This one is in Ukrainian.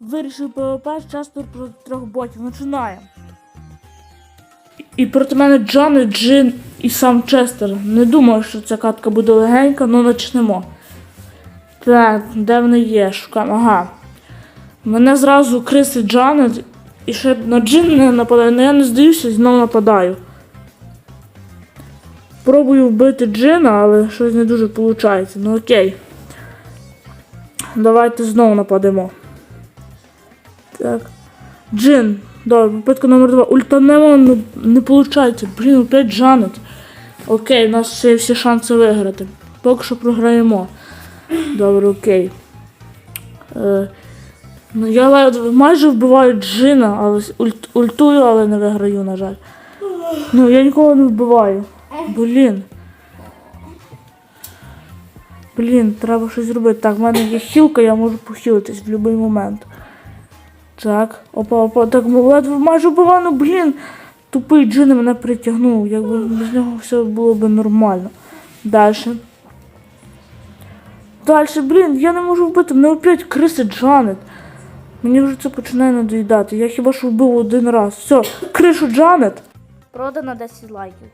Вирішив ПВП часто проти трьох ботів. Починаємо. І проти мене Джанет, Джин і сам Честер. Не думаю, що ця катка буде легенька, але почнемо. Так, де вони є? Шукаємо. Ага. Мене зразу криси Джанет і ще на Джин не нападаю, але я не здаюся, знову нападаю. Пробую вбити Джина, але щось не дуже виходить. Ну окей. Давайте знову нападемо. Так. Джин. Добре, попитка номер два. Ультанемо не, не виходить. Блін, опять Джанет. Окей, у нас є всі шанси виграти. Поки що програємо. Добре, окей. Е, ну, я майже вбиваю Джина, але ульт, ультую, але не виграю, на жаль. Ну, я нікого не вбиваю. Блін. Блін, треба щось зробити. Так, в мене є хілка, я можу похилитись в будь-який момент. Так, опа, опа, так ледве майже вбиваю, ну блін. Тупий джин мене притягнув, якби без нього все було б нормально. Далі. Далі, блін, я не можу вбити, мене опять криси Джанет. Мені вже це починає надоїдати. Я хіба що вбив один раз. Все, кришу Джанет. Продано 10 лайків.